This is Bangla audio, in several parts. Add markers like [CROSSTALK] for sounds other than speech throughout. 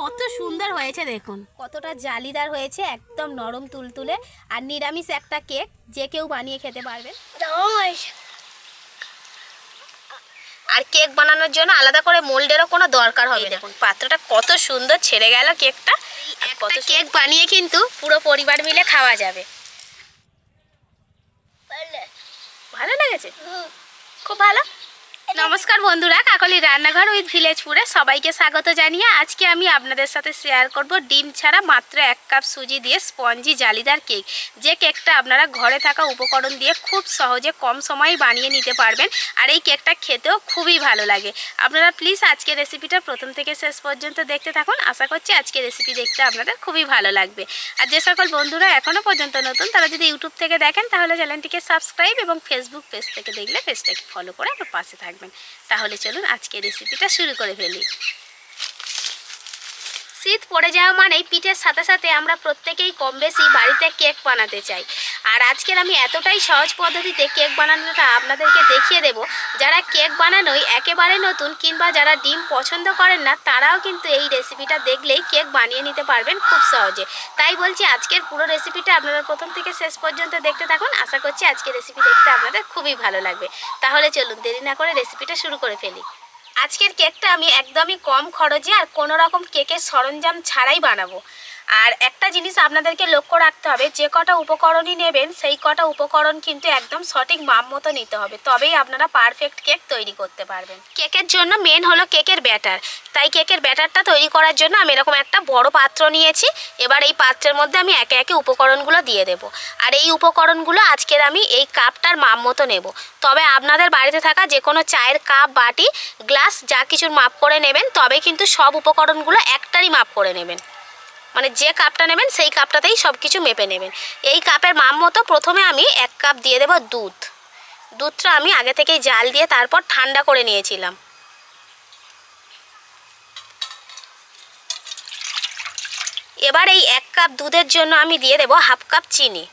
কত সুন্দর হয়েছে দেখুন। কতটা জালিদার হয়েছে একদম নরম তুলতুলে। আর নিরামিষ একটা কেক যে কেউ বানিয়ে খেতে পারবে। আর কেক বানানোর জন্য আলাদা করে মোল্ডেরও কোনো দরকার হবে দেখুন পাত্রটা কত সুন্দর ছেড়ে গেল কেকটা। কত কেক বানিয়ে কিন্তু পুরো পরিবার মিলে খাওয়া যাবে। ভালো লেগেছে? খুব ভালো? নমস্কার বন্ধুরা, কাকলি রান্নাঘর উইথ ভিলেজপুরে সবাইকে স্বাগত জানিয়ে আজকে আমি আপনাদের সাথে শেয়ার করব ডিম ছাড়া মাত্র এক কাপ সুজি দিয়ে স্পঞ্জি জালিদার কেক। যে কেকটা আপনারা ঘরে থাকা উপকরণ দিয়ে খুব সহজে কম সময়ে বানিয়ে নিতে পারবেন আর এই কেকটা খেতেও খুবই ভালো লাগে। আপনারা প্লিজ আজকে রেসিপিটা প্রথম থেকে শেষ পর্যন্ত দেখতে থাকুন। আশা করছি আজকে রেসিপি দেখতে আপনাদের খুবই ভালো লাগবে। আর যে সকল বন্ধুরা এখনও পর্যন্ত নতুন, তারা যদি ইউটিউব থেকে দেখেন, তাহলে চ্যানেলটিকে সাবস্ক্রাইব এবং ফেসবুক পেজ থেকে দেখলে পেজটাকে ফলো করে আমার পাশে থাকবেন। তাহলে চলুন আজকে রেসিপিটা শুরু করে ফেলি। শীত পড়ে যাওয়া মানেই পিঠের সাথে সাথে আমরা প্রত্যেকেই কম বেশি বাড়িতে কেক বানাতে চাই। আর আজকের আমি এতটাই সহজ পদ্ধতিতে কেক বানানোটা আপনাদেরকে দেখিয়ে দেব। যারা কেক বানানোই একেবারে নতুন কিংবা যারা ডিম পছন্দ করেন না, তারাও কিন্তু এই রেসিপিটা দেখলেই কেক বানিয়ে নিতে পারবেন খুব সহজে। তাই বলছি আজকের পুরো রেসিপিটা আপনারা প্রথম থেকে শেষ পর্যন্ত দেখতে থাকুন। আশা করছি আজকের রেসিপি দেখতে আপনাদের খুবই ভালো লাগবে। তাহলে চলুন, দেরি না করে রেসিপিটা শুরু করে ফেলি। আজকের কেকটা আমি একদমই কম খরচে আর কোনো রকম কেকের সরঞ্জাম ছাড়াই বানাবো। আর একটা জিনিস আপনাদেরকে লক্ষ্য রাখতে হবে, যে কটা উপকরণই নেবেন, সেই কটা উপকরণ কিন্তু একদম সঠিক মাপ মতো নিতে হবে। তবেই আপনারা পারফেক্ট কেক তৈরি করতে পারবেন। কেকের জন্য মেন হলো কেকের ব্যাটার তাই কেকের ব্যাটারটা তৈরি করার জন্য আমি এরকম একটা বড় পাত্র নিয়েছি। এবার এই পাত্রের মধ্যে আমি একে একে উপকরণগুলো দিয়ে দেব। আর এই উপকরণগুলো আজকের আমি এই কাপটার মাপ মতো নেব। তবে আপনাদের বাড়িতে থাকা যে কোনো চায়ের কাপ বাটি গ্লাস যা কিছুর মাপ করে নেবেন, তবে কিন্তু সব উপকরণগুলো একটারই মাপ করে নেবেন। মানে যে কাপটা নেবেন, সেই কাপটাতেই সব কিছু মেপে নেবেন। এই কাপের মাপ মতো প্রথমে আমি এক কাপ দিয়ে দেব দুধ। দুধটা আমি আগে থেকেই জাল দিয়ে তারপর ঠান্ডা করে নিয়েছিলাম। এবার এই এক কাপ দুধের জন্য আমি দিয়ে দেব হাফ কাপ চিনি।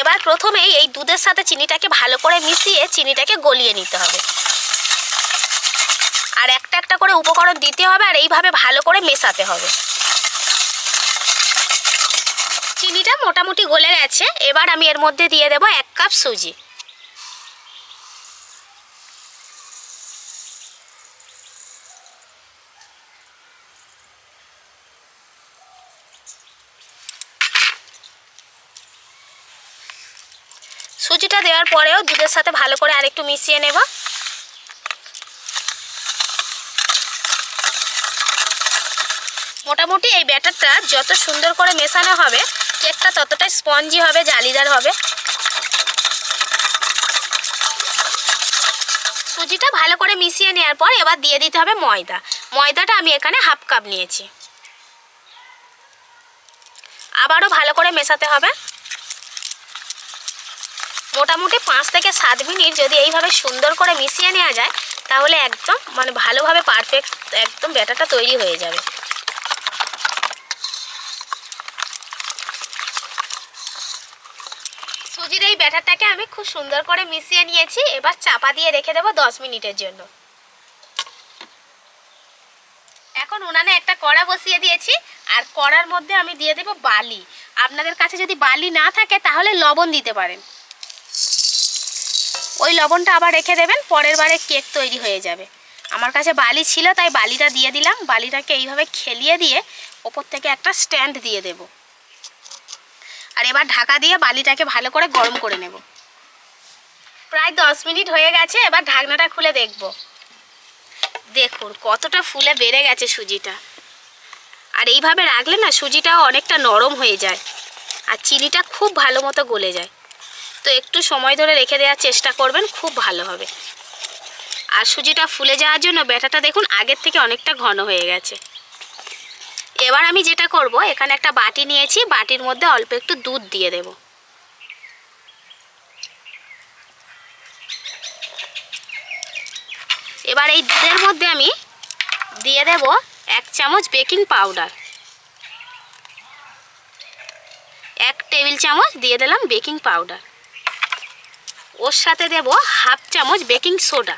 এবার প্রথমেই এই দুধের সাথে চিনিটাকে ভালো করে মিশিয়ে চিনিটাকে গলিয়ে নিতে হবে। আর একটা একটা করে উপকরণ দিতে হবে আর এইভাবে ভালো করে মেশাতে হবে। চিনিটা মোটামুটি গলে গেছে। এবার আমি এর মধ্যে দিয়ে দেবো এক কাপ সুজি। সুজিটা দেওয়ার পরেও দুধের সাথে ভালো করে আরেকটু মিশিয়ে নেব। মোটামুটি এই ব্যাটারটা যত সুন্দর করে মেশানো হবে, কেকটা ততটাই স্পঞ্জি হবে, জালিদার হবে। সুজিটা ভালো করে মিশিয়ে নেওয়ার পর এবার দিয়ে দিতে হবে ময়দা। ময়দাটা আমি এখানে হাফ কাপ নিয়েছি। আবারও ভালো করে মেশাতে হবে। মোটামুটি পাঁচ থেকে সাত মিনিট যদি এইভাবে সুন্দর করে মিশিয়ে নেওয়া যায়, তাহলে একদম মানে ভালোভাবে পারফেক্ট একদম ব্যাটারটা তৈরি হয়ে যাবে। সুজির এই ব্যাটারটাকে আমি খুব সুন্দর করে মিশিয়ে নিয়েছি, এবার চাপা দিয়ে রেখে দেবো দশ মিনিটের জন্য। এখন উনানে একটা কড়া বসিয়ে দিয়েছি, আর কড়ার মধ্যে আমি দিয়ে দেবো বালি। আপনাদের কাছে যদি বালি না থাকে, তাহলে লবণ দিতে পারেন। ওই লবণটা আবার রেখে দেবেন, পরের বারে কেক তৈরি হয়ে যাবে। আমার কাছে বালি ছিল, তাই বালিটা দিয়ে দিলাম। বালিটাকে এইভাবে খেলিয়ে দিয়ে ওপর থেকে একটা স্ট্যান্ড দিয়ে দেব। আর এবার ঢাকা দিয়ে বালিটাকে ভালো করে গরম করে নেব। প্রায় দশ মিনিট হয়ে গেছে, এবার ঢাকনাটা খুলে দেখব। দেখুন, কতটা ফুলে বেড়ে গেছে সুজিটা। আর এইভাবে রাখলে না সুজিটাও অনেকটা নরম হয়ে যায়, আর চিনিটা খুব ভালো মতো গলে যায়। তো একটু সময় ধরে রেখে দেওয়ার চেষ্টা করবেন, খুব ভালো হবে। আর সুজিটা ফুলে যাওয়ার জন্য ব্যাটাটা দেখুন আগের থেকে অনেকটা ঘন হয়ে গেছে। এবার আমি যেটা করব, এখানে একটা বাটি নিয়েছি, বাটির মধ্যে অল্প একটু দুধ দিয়ে দেব। এবার এই দুধের মধ্যে আমি দিয়ে দেব এক চামচ বেকিং পাউডার। এক টেবিল চামচ দিয়ে দিলাম বেকিং পাউডার। ওর সাথে দেব হাফ চামচ বেকিং সোডা,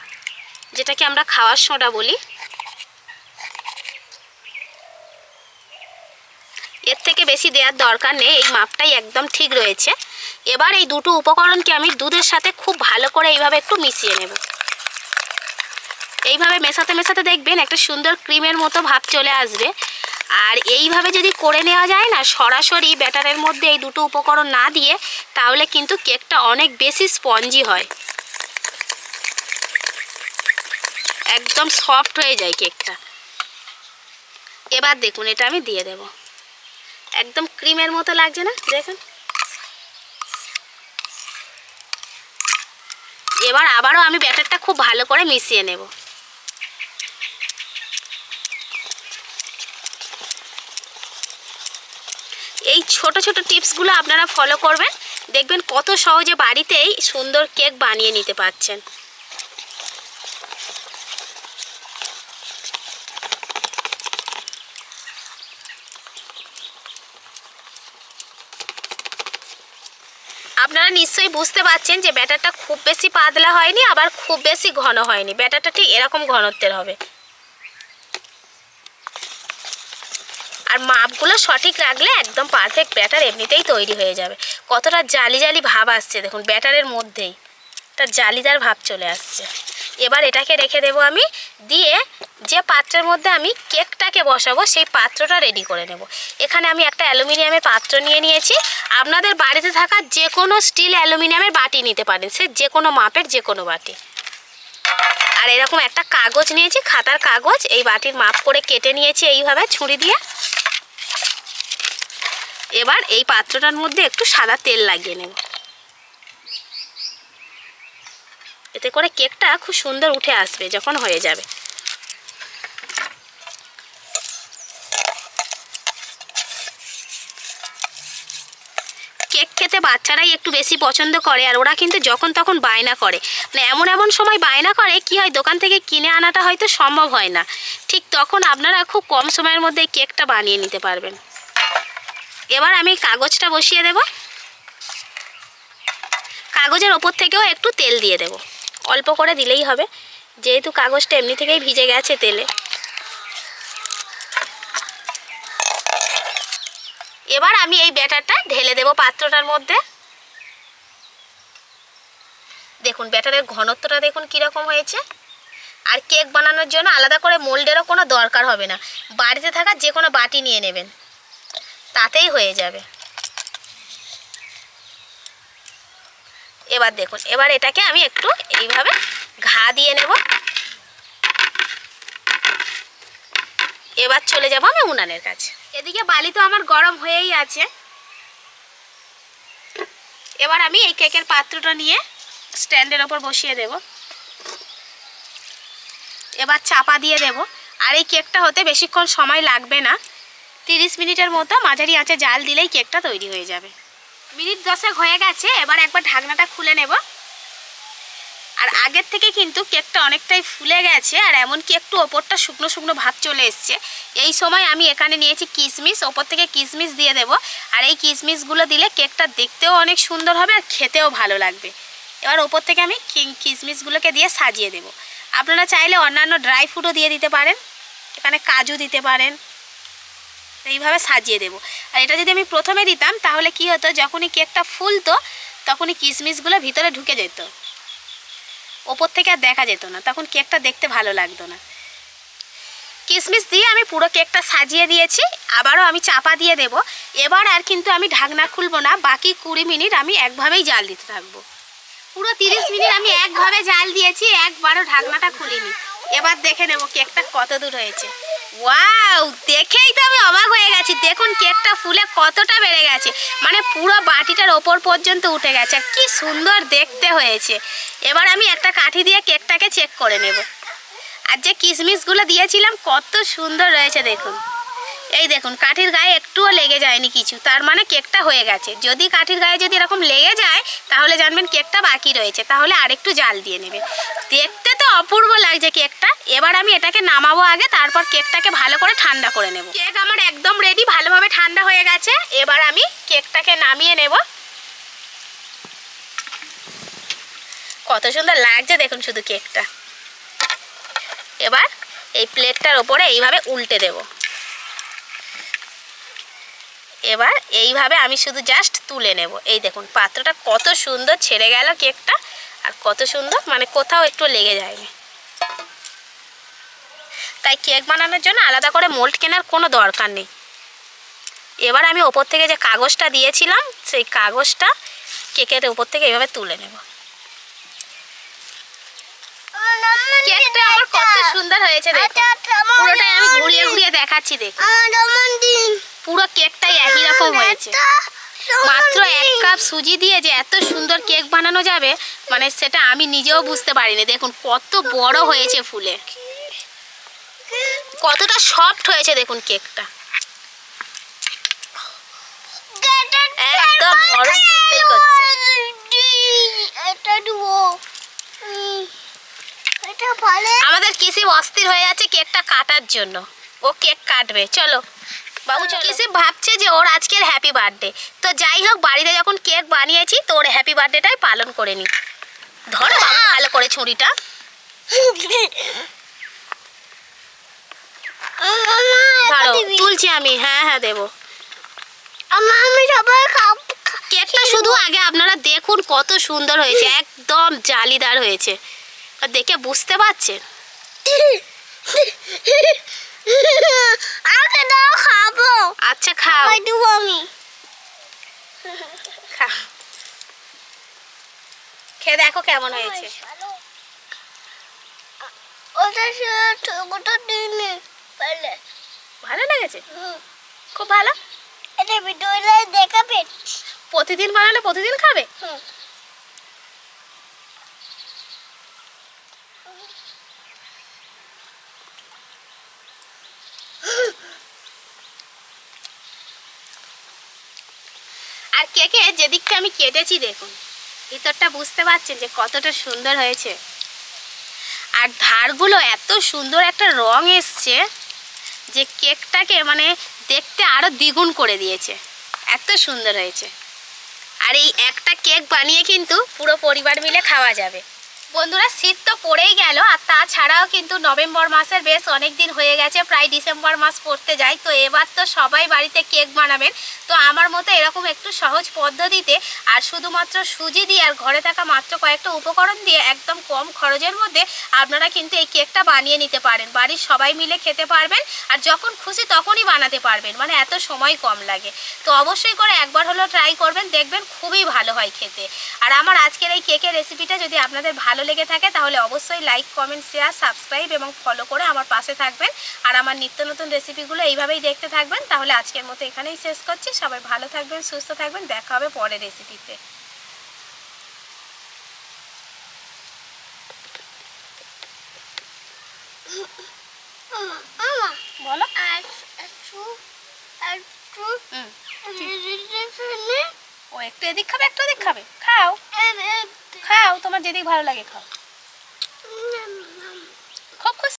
যেটাকে আমরা খাওয়ার সোডা বলি। এর থেকে বেশি দেওয়ার দরকার নেই, এই মাপটাই একদম ঠিক রয়েছে। এবার এই দুটো উপকরণকে আমি দুধের সাথে খুব ভালো করে এইভাবে একটু মিশিয়ে নেব। এইভাবে মেশাতে মেশাতে দেখবেন একটা সুন্দর ক্রিমের মতো ভাব চলে আসবে। আর এইভাবে যদি করে নেওয়া যায় না, সরাসরি ব্যাটারের মধ্যে এই দুটো উপকরণ না দিয়ে, তাহলে কিন্তু কেকটা অনেক বেশি স্পঞ্জি হয়। একদম সফট হয়ে যায় কেকটা। এবার দেখুন, এটা আমি দিয়ে দেব। একদম ক্রিমের মতো লাগছে না? দেখুন। এবার আবারও আমি ব্যাটারটা খুব ভালো করে মিশিয়ে নেব এই ছোট ছোট টিপসগুলো আপনারা ফলো করবেন। দেখবেন কত সহজে বাড়িতেই সুন্দর কেক বানিয়ে নিতে পারছেন। আপনারা নিশ্চয়ই বুঝতে পারছেন যে ব্যাটারটা খুব বেশি পাতলা হয়নি, আবার খুব বেশি ঘন হয়নি। ব্যাটারটা ঠিক এরকম ঘনত্বের হবে। আর মাপগুলো সঠিক রাখলে একদম পারফেক্ট ব্যাটার এমনিতেই তৈরি হয়ে যাবে। কতটা জালি জালি ভাব আসছে দেখুন, ব্যাটারের মধ্যেই। একটা জালিদার ভাব চলে আসছে। এবার এটাকে রেখে দেবো আমি, দিয়ে যে পাত্রের মধ্যে আমি কেকটাকে বসাবো, সেই পাত্রটা রেডি করে নেব। এখানে আমি একটা অ্যালুমিনিয়ামের পাত্র নিয়ে নিয়েছি। আপনাদের বাড়িতে থাকা যে কোনো স্টিল অ্যালুমিনিয়ামের বাটি নিতে পারেন, সে যে কোনো মাপের যে কোনো বাটি। আর এরকম একটা কাগজ নিয়েছি, খাতার কাগজ, এই বাটির মাপ করে কেটে নিয়েছি এইভাবে ছুরি দিয়ে। এবার এই পাত্রটার মধ্যে একটু সাদা তেল লাগিয়ে নেব। এতে করে কেকটা খুব সুন্দর উঠে আসবে যখন হয়ে যাবে। কেক খেতে বাচ্চারাই একটু বেশি পছন্দ করে আর ওরা কিন্তু যখন তখন বায়না করে। মানে এমন এমন সময় বায়না করে কি হয় দোকান থেকে কিনে আনাটা হয়তো সম্ভব হয় না। ঠিক তখন আপনারা খুব কম সময়ের মধ্যে কেকটা বানিয়ে নিতে পারবেন। এবার আমি কাগজটা বসিয়ে দেব। কাগজের ওপর থেকেও একটু তেল দিয়ে দেব। অল্প করে দিলেই হবে। যেহেতু কাগজটা এমনি থেকেই ভিজে গেছে তেলে। এবার আমি এই ব্যাটারটা ঢেলে দেব পাত্রটার মধ্যে। দেখুন, ব্যাটারের ঘনত্বটা দেখুন কীরকম হয়েছে। আর কেক বানানোর জন্য আলাদা করে মোল্ডেরও কোনো দরকার হবে না। বাড়িতে থাকা যে কোনো বাটি নিয়ে নেবেন। তাতেই হয়ে যাবে। এবার দেখুন, এবার এটাকে আমি একটু এইভাবে ঘা দিয়ে নেব। এবার চলে যাব আমি উনানের কাছে। এদিকে বালি তো আমার গরম হয়েই আছে। এবার আমি এই কেকের পাত্রটা নিয়ে স্ট্যান্ডের ওপর বসিয়ে দেব। এবার চাপা দিয়ে দেব। আর এই কেকটা হতে বেশিক্ষণ সময় লাগবে না। তিরিশ মিনিটের মতো মাঝারি আঁচে জাল দিলেই কেকটা তৈরি হয়ে যাবে। মিনিট দশেক হয়ে গেছে, এবার একবার ঢাকনাটা খুলে নেব। আর আগের থেকে কিন্তু কেকটা অনেকটাই ফুলে গেছে, আর এমনকি একটু ওপরটা শুকনো শুকনো ভাব চলে এসছে। এই সময় আমি এখানে নিয়েছি কিশমিশ, ওপর থেকে কিশমিশ দিয়ে দেব। আর এই কিশমিশগুলো দিলে কেকটা দেখতেও অনেক সুন্দর হবে আর খেতেও ভালো লাগবে। এবার ওপর থেকে আমি কিশমিশগুলোকে দিয়ে সাজিয়ে দেব। আপনারা চাইলে অন্যান্য ড্রাই ফ্রুটও দিয়ে দিতে পারেন। এখানে কাজু দিতে পারেন। এইভাবে সাজিয়ে দেবো। আর এটা যদি আমি প্রথমে দিতাম, তাহলে কি হতো, যখনই কেকটা ফুলতো, তখনই কিশমিশগুলো ভিতরে ঢুকে যেত। ওপর থেকে আর দেখা যেত না, তখন কেকটা দেখতে ভালো লাগতো না। কিশমিশ দিয়ে আমি পুরো কেকটা সাজিয়ে দিয়েছি, আবারও আমি চাপা দিয়ে দেব। এবার আর কিন্তু আমি ঢাকনা খুলবো না, বাকি কুড়ি মিনিট আমি একভাবেই জাল দিতে থাকব। পুরো তিরিশ মিনিট আমি একভাবে জাল দিয়েছি, একবারও ঢাকনাটা খুলিনি। এবার দেখে নেব কেকটা কত দূর হয়েছে। ওয়াও, দেখেই তো আমি অবাক হয়ে গেছি। দেখুন কেকটা ফুলে কতটা বেড়ে গেছে। মানে পুরো বাটিটার ওপর পর্যন্ত উঠে গেছে। কি সুন্দর দেখতে হয়েছে। এবার আমি একটা কাঠি দিয়ে কেকটাকে চেক করে নেব। আর যে কিশমিশগুলো দিয়েছিলাম, কত সুন্দর রয়েছে দেখুন। এই দেখুন, কাঠির গায়ে একটুও লেগে যায়নি কিছু। তার মানে কেকটা হয়ে গেছে। যদি কাঠির গায়ে যদি এরকম লেগে যায়, তাহলে জানবেন কেকটা বাকি রয়েছে। তাহলে আরেকটু জাল দিয়ে নেবেন। দেখতে তো অপূর্ব লাগছে কেকটা। এবার আমি এটাকে নামাবো আগে, তারপর কেকটাকে ভালো করে ঠান্ডা করে নেব। কেক আমার একদম রেডি ভালোভাবে ঠান্ডা হয়ে গেছে। এবার আমি কেকটাকে নামিয়ে নেব। কত সুন্দর লাগছে দেখুন শুধু কেকটা। এবার এই প্লেটটার ওপরে এইভাবে উল্টে দেব। এবার এইভাবে আমি শুধু জাস্ট তুলে নেব। এই দেখুন, পাত্রটা কত সুন্দর ছেড়ে গেল কেকটা। আর কত সুন্দর মানে কোথাও একটু লেগে যায়নি। তাই কেক বানানোর জন্য আলাদা করে মোল্ড কেনার কোনো দরকার নেই। এবার আমি ওপর থেকে যে কাগজটা দিয়েছিলাম, সেই কাগজটা কেকের ওপর থেকে এভাবে তুলে নেব। কেকটা আমার কত সুন্দর হয়েছে পুরোটাই আমি ঘুরিয়ে ঘুরিয়ে দেখাচ্ছি দেখুন পুরো কেকটাই একই রকম হয়েছে। মাত্র এক কাপ সুজি দিয়ে যে এত সুন্দর কেক বানানো যাবে মানে সেটা আমি নিজেও বুঝতে পারিনি। দেখুন কত বড় হয়েছে ফুলে। কতটা সফট হয়েছে দেখুন কেকটা। একদম নরম তুলতুল করছে। আমাদের কিসি অস্থির হয়ে যাচ্ছে কেকটা কাটার জন্য। ও কেক কাটবে। চলো। বাবু কিসি ভাবছে যে ওর আজকের হ্যাপি বার্থডে তো যাই হোক বাড়িতে যখন কেক বানিয়েছি তো ওর হ্যাপি বার্থডেটাই পালন করে নি। ধরো বাবু ভালো করে ছুরিটা। ধরো তুলছি আমি। হ্যাঁ হ্যাঁ দেবো। আমি সবাই খাব কেকটা শুধু আগে আপনারা দেখুন কত সুন্দর হয়েছে একদম জালিদার হয়েছে। দেখে বুঝতে পারছেন? [LAUGHS] আমাকে দাও খাব আচ্ছা খাও ওই দেবো আমি খা খেয়ে দেখো কেমন হয়েছে ওটা ওটা দিনে ভালো লেগেছে? খুব ভালো? এটা ভিডিওটা দেখাবে প্রতিদিন বানালে প্রতিদিন খাবে? হুম। কেকে যেদিকটা আমি কেটেছি দেখুন। ভিতরটা বুঝতে পারছেন যে কতটা সুন্দর হয়েছে। আর ধারগুলো এত সুন্দর একটা রং এসছে যে কেকটাকে মানে দেখতে আরও দ্বিগুণ করে দিয়েছে। এত সুন্দর হয়েছে। আর এই একটা কেক বানিয়ে কিন্তু পুরো পরিবার মিলে খাওয়া যাবে। বন্ধুরা, শীত তো পড়েই গেল, আর তাছাড়াও কিন্তু নভেম্বর মাসের বেশ অনেক দিন হয়ে গেছে, প্রায় ডিসেম্বর মাস পড়তে যায়। তো এবার তো সবাই বাড়িতে কেক বানাবেন। তো আমার মতো এরকম একটু সহজ পদ্ধতিতে, আর শুধুমাত্র সুজি দিয়ে আর ঘরে থাকা মাত্র কয়েকটা উপকরণ দিয়ে একদম কম খরচের মধ্যে আপনারা কিন্তু এই কেকটা বানিয়ে নিতে পারেন। বাড়ির সবাই মিলে খেতে পারবেন, আর যখন খুশি তখনই বানাতে পারবেন মানে এত সময় কম লাগে। তো অবশ্যই করে একবার হলো ট্রাই করবেন, দেখবেন খুবই ভালো হয় খেতে। আর আমার আজকের এই কেকের রেসিপিটা যদি আপনাদের ভালো লেগে থাকে তাহলে অবশ্যই লাইক কমেন্ট শেয়ার সাবস্ক্রাইব এবং ফলো করে আমার পাশে থাকবেন। আর আমার নিত্য নতুন রেসিপিগুলো এইভাবেই দেখতে থাকবেন। তাহলে আজকের মতো এখানেই শেষ করছি। সবাই ভালো থাকবেন সুস্থ থাকবেন। দেখা হবে পরের রেসিপিতে বলো। আর একটু একটু হুম। রিলেশনে ও একটু এদিক খাবে একটু এদিক খাবে। খাও। খাও তোমার যেদিক ভালো লাগে খাও। না